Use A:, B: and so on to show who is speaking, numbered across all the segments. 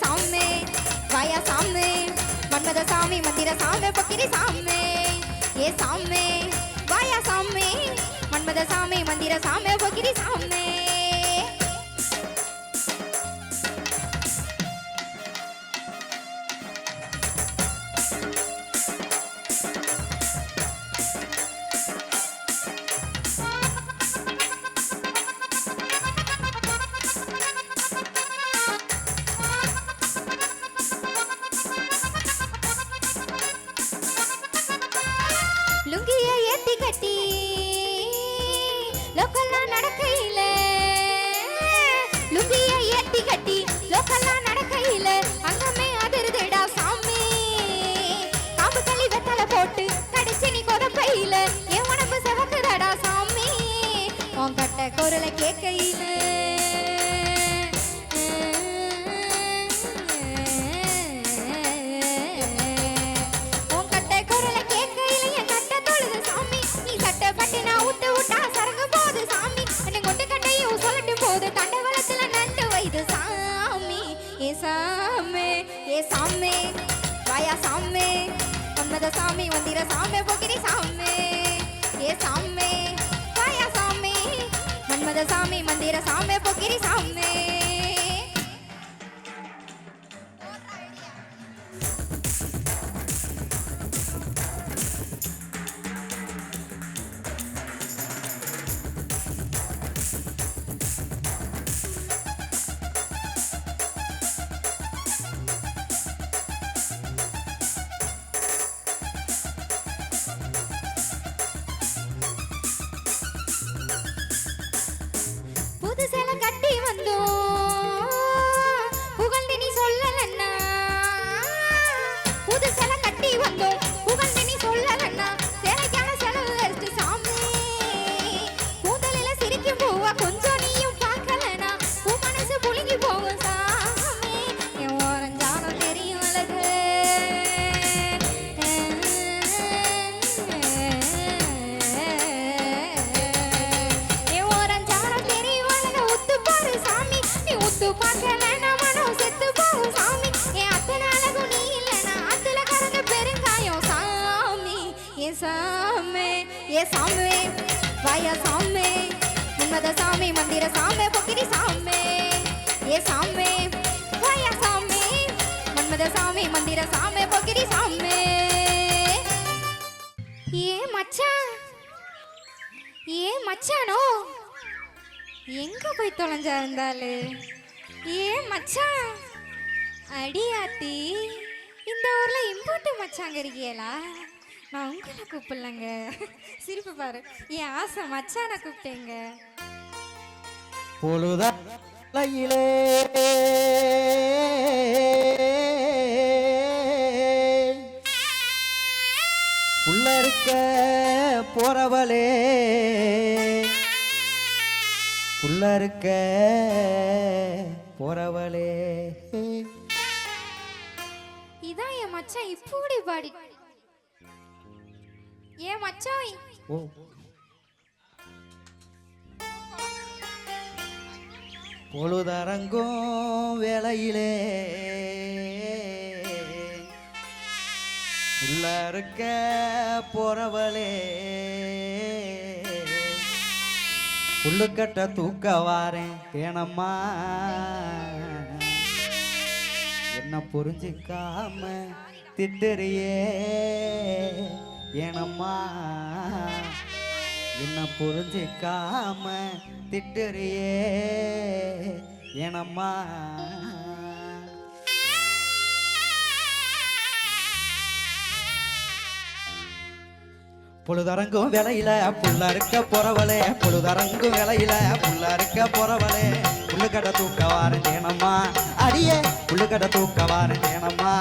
A: சாமி வாயா சாமி. மன்மத சாமி மந்திர சாமி பக்கிரி சாமி. ஏ சாமி வாயா சாமி. மன்மத சாமி மந்திர சாமி பக்கிரி சாமி. குரலை வைது சாமி. ஏ சாமி வாயா சாமி. மன்மத சாமி வந்திர சாமி போக்கிரி சாமி. ஏ சாமி சாமி மன்மத சாமி மந்திர சாமி போக்கிரி சாமி. வாயா சாமே. உன்மத சாமி மந்திர சாமே பொக்கிரி சாமே. ஏ சாமே வாயா சாமே. மன்மத சாமி மந்திர சாமே பொக்கிரி சாமே. ஏ மச்சான் ஏ மச்சானோ. எங்க போய் தொலைஞ்சா இருந்தாலு ஏ மச்சான் அடியாத்தி இந்த ஊர்ல இம்போர்ட்டு மச்சாங்க இருக்கீங்களா நான் உங்களை கூப்பிடலங்க. சிரிப்பு பாரு. என் ஆசை மச்சானை கூப்பிட்டேங்க.
B: பொழுதையிலே புள்ள இருக்க போறவளே. புள்ள இருக்க போறவளே.
A: இதான் என் மச்சான் இப்படி பாடி ஏ மச்சாய்
B: ஓ. பொழுதரங்கும் வேளையிலே உள்ள இருக்க போறவளே. உள்ளுக்கட்ட தூக்க வாரேன் தேனம்மா என்ன புரிஞ்சுக்காம திட்டுறியே. ஏனம்மா என்ன புரிஞ்சிக்காம திட்டுறியே? ஏனம்மா? பொழுதரங்கும் விலையில புள்ள இருக்க போறவளே பொழுதரங்கும் விலையில புள்ள இருக்க போறவளே. புள்ளுக்கடை தூக்க வாரேனம்மா அடியே புள்ளுக்கடை தூக்க வாரேனம்மா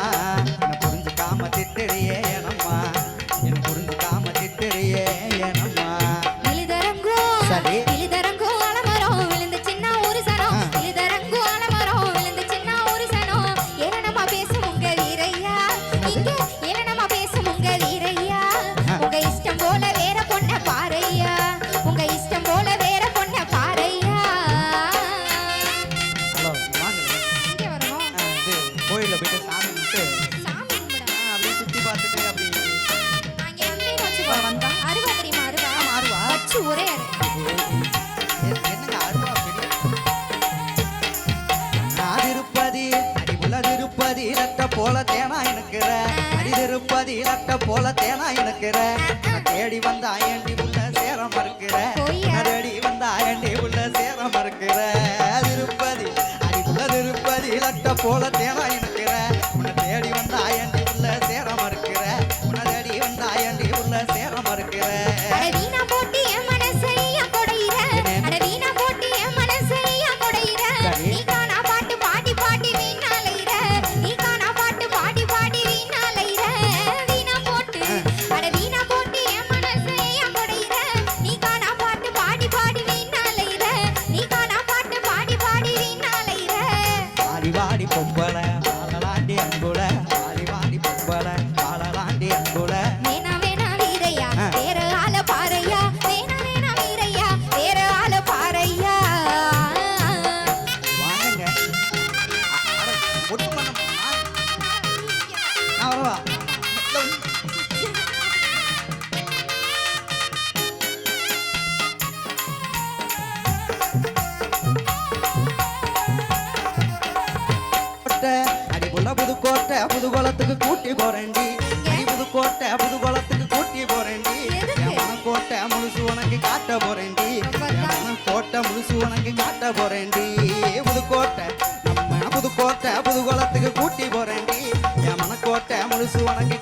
A: ஊதி நட்ட போல
B: தேனா இழுக்கிற. தேடி வந்த ஆயண்டி உள்ள சேரம் மறுக்கிற? தேடி வந்த ஆயண்டி உள்ள சேரம் மறுக்கிற? திருப்பதி அடிப்புல திருப்பதி லட்ட போல தேனா well, I புதுகோலத்துக்கு கூட்டி போறேன்டி. புதுக்கோட்டை புதுகோலத்துக்கு கூட்டி போறேன்டி. கோட்டை முழுசு உனக்கு காட்ட போறேன்டி. கோட்டை முழுசு உனக்கு காட்ட போறேன்டி. புதுக்கோட்டை நம்ம புதுக்கோட்டை புதுகோலத்துக்கு கூட்டி போறேன்டி. என் மனக்கோட்டை முழுசு உனக்கு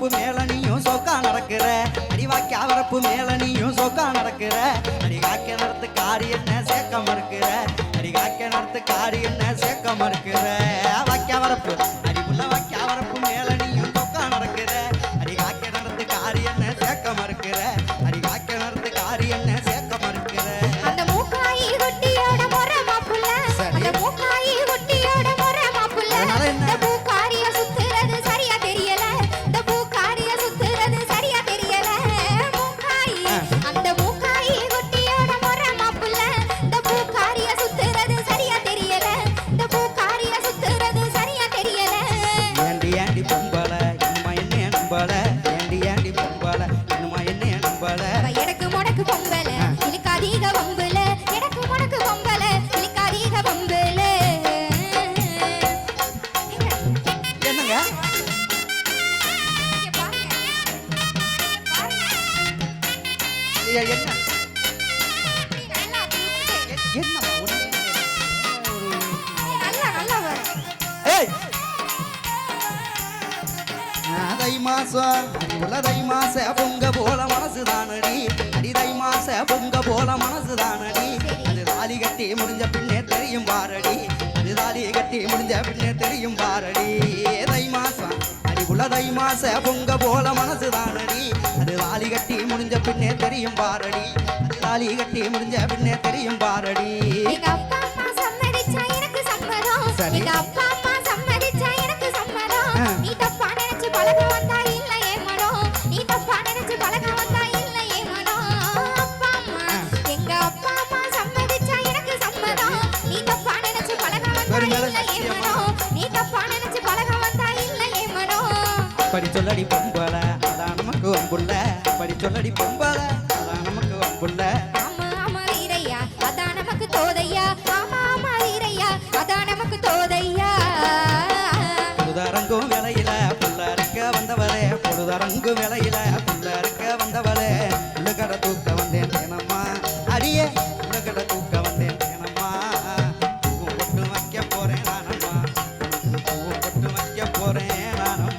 B: அவரப்பு மேல நீயும் சோக்கா நடக்கிற. அடிவாக்கி அவரப்பு மேல நீயும் சோக்கா நடக்கிற. அடிகாக்க நடத்து காரி என்ன சேர்க்க மறுக்கிற. அடிகாக்க நடத்து காரி என்ன சேர்க்க மறுக்கிற. வாக்கி அவரப்பு. என்ன? தை மாசம் தை மாச பொங்க போல மனசு தானடி அடிதை மாச பொங்க போல மனசு தானடி அது தாலி கட்டி முடிஞ்ச பின்னே தெரியும் பாரடி. அது தாலி கட்டி முடிஞ்ச பின்னே தெரியும் பாரடி. தை மாசம் உலதை மாச பொங்க போல மனசு தானடி அது தாலி கட்டி முடிஞ்ச பின்னே தெரியும் பாரடி. தாலி கட்டி முடிஞ்ச பின்னே தெரியும் பாரடி. சரி.
A: அப்பா சம்மதிச்சா எனக்கு சம்மதம். நீ தப்பா நினைச்சு பழக வந்தா
B: படி சொல்லடி பொம்பள. அதான் நமக்கு வம்புள்ள படி சொல்லடி பொம்பள. அதான் நமக்கு வம்புள்ள
A: ஆமா ஆமா வீரையா. அதான் நமக்கு தோதையா. ஆமா ஆமா வீரையா. அதான் நமக்கு தோதையா.
B: பொழுதரங்கும் வேலையில புள்ள இருக்க வந்தவளே. பொழுதரங்கும் வேலையில புள்ள இருக்க வந்தவளே. புள்ளுக்கடை தூக்க வந்தேன் தேனம்மா. அடியே புள்ளுக்கடை தூக்க வந்தேன் தேனம்மா. பூவும் பொட்டு வைக்க போறேன் நானம்மா. பூவும் பொட்டு வைக்க போறேன் நானம்மா.